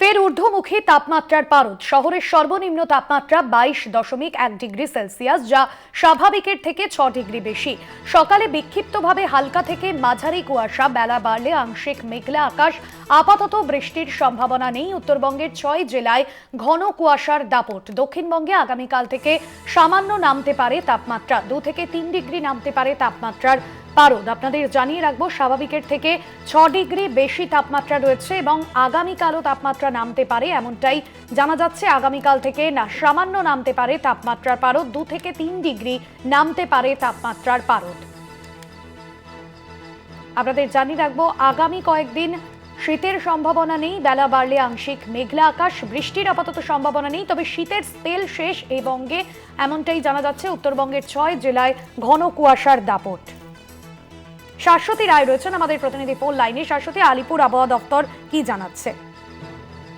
ফের ঊর্ধ্বমুখী তাপমাত্রার পারদ। শহরের সর্বনিম্ন তাপমাত্রা বাইশ দশমিক এক ডিগ্রি সেলসিয়াস, যা স্বাভাবিকের থেকে ছ ডিগ্রি বেশি। সকালে বিক্ষিপ্তভাবে হালকা থেকে মাঝারি কুয়াশা, বেলা বাড়লে আংশিক মেঘলা আকাশ, আপাতত বৃষ্টির সম্ভাবনা নেই। উত্তরবঙ্গের ছয় জেলায় ঘন কুয়াশার দাপট। দক্ষিণবঙ্গে আগামীকাল থেকে সামান্য নামতে পারে তাপমাত্রা। দু থেকে তিন ডিগ্রি নামতে পারে তাপমাত্রার পারদ, আপনাদের জানিয়ে রাখব, স্বাভাবিকের থেকে ছ ডিগ্রি বেশি তাপমাত্রা রয়েছে এবং আগামীকালও তাপমাত্রা নামতে পারে এমনটাই জানা যাচ্ছে। আগামীকাল থেকে না, সামান্য নামতে পারে তাপমাত্রার পারদ, দু থেকে তিন ডিগ্রি নামতে পারে তাপমাত্রার পারদ। আপনাদের জানিয়ে রাখব, আগামী কয়েকদিন শীতের সম্ভাবনা নেই, বেলা বাড়লে আংশিক মেঘলা আকাশ, বৃষ্টির আপাতত সম্ভাবনা নেই, তবে শীতের স্পেল শেষ এই বঙ্গে, এমনটাই জানা যাচ্ছে উত্তরবঙ্গের ছয় জেলায় ঘন কুয়াশার দাপট। শাশ্বতী রায় রয়েছেন আমাদের প্রতিনিধি ফোন লাইনে। শাশ্বতী, আলিপুর আবহাওয়া দপ্তর কি জানাচ্ছে?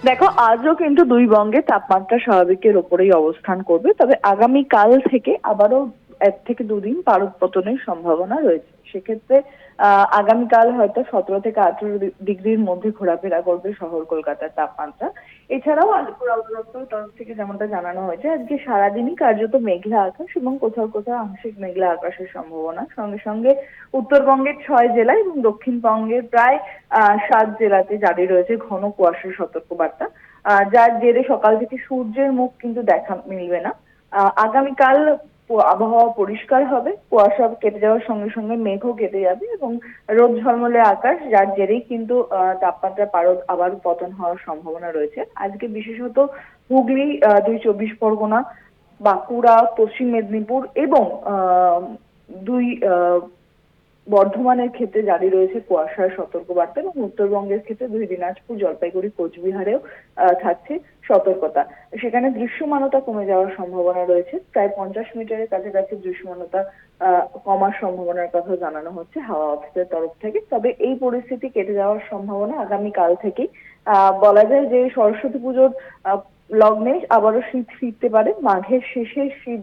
দেখো, আজও কিন্তু দুই বঙ্গে তাপমাত্রা স্বাভাবিকের ওপরেই অবস্থান করবে। তবে আগামী কাল থেকে আবারও এক থেকে দুদিন পারদ পতনের সম্ভাবনা রয়েছে। সেক্ষেত্রে আহ, আগামীকাল হয়তো সতেরো থেকে আঠেরো ডিগ্রির মধ্যে ঘোরাফেরা করবে শহর কলকাতার তাপমাত্রা। এছাড়াও আলিপুর আবহাওয়া তরফ থেকে যেমনটা জানানো হয়েছে আজকে সারাদিনই কার্যত মেঘলা আকাশ এবং কোথাও কোথাও আংশিক মেঘলা আকাশের সম্ভাবনা। সঙ্গে সঙ্গে উত্তরবঙ্গের ছয় জেলা এবং দক্ষিণবঙ্গের প্রায় আহ, সাত জেলাতে জারি রয়েছে ঘন কুয়াশার সতর্কবার্তা। আহ, যার জেরে সকাল থেকে সূর্যের মুখ কিন্তু দেখা মিলবে না। আগামীকাল আবহাওয়া পরিষ্কার হবে, কুয়াশা কেটে যাওয়ার সঙ্গে সঙ্গে মেঘও কেটে যাবে এবং রোদ ঝলমলে আকাশ, যার জেরেই কিন্তু তাপমাত্রা পারদ আবার পতন হওয়ার সম্ভাবনা রয়েছে। আজকে বিশেষত হুগলি দুই চব্বিশ পরগনা, বাঁকুড়া, পশ্চিম মেদিনীপুর এবং দুই বর্ধমানের ক্ষেত্রে জারি রয়েছে কুয়াশার সতর্কবার্তা এবং উত্তরবঙ্গের ক্ষেত্রে দুই দিনাজপুর, জলপাইগুড়ি, কোচবিহারেও থাকছে সতর্কতা। সেখানে দৃশ্যমানতা কমে যাওয়ার সম্ভাবনা রয়েছে। প্রায় পঞ্চাশ মিটারের কাছাকাছি দৃশ্যমানতা কমার সম্ভাবনার কথা জানানো হচ্ছে হাওয়া অফিসের তরফ থেকে। তবে এই পরিস্থিতি কেটে যাওয়ার সম্ভাবনা আগামী কাল থেকেই বলা যায় যে সরস্বতী পুজোর লগ্নে আবারও শীত ফিরতে পারে। মাঘের শেষে শীত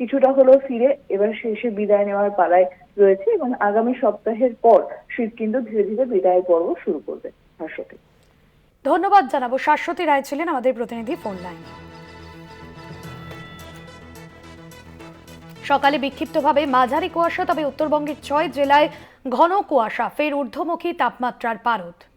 কিছুটা হলেও ফিরে। এবার শেষে বিদায় নেওয়ার পালায় রয়েছে এবং আগামী সপ্তাহের পর শীত কিন্তু ধীরে ধীরে বিদায় পর্ব শুরু করবে শাশ্বতী। ধন্যবাদ জানাব। শাশ্বতী রায় ছিলেন আমাদের প্রতিনিধি ফোন লাইন। সকালে বিক্ষিপ্তভাবে মাঝারি কুয়াশা, তবে উত্তরবঙ্গের ছয় জেলায় ঘন কুয়াশা, ফের ঊর্ধ্বমুখী তাপমাত্রার পারদ।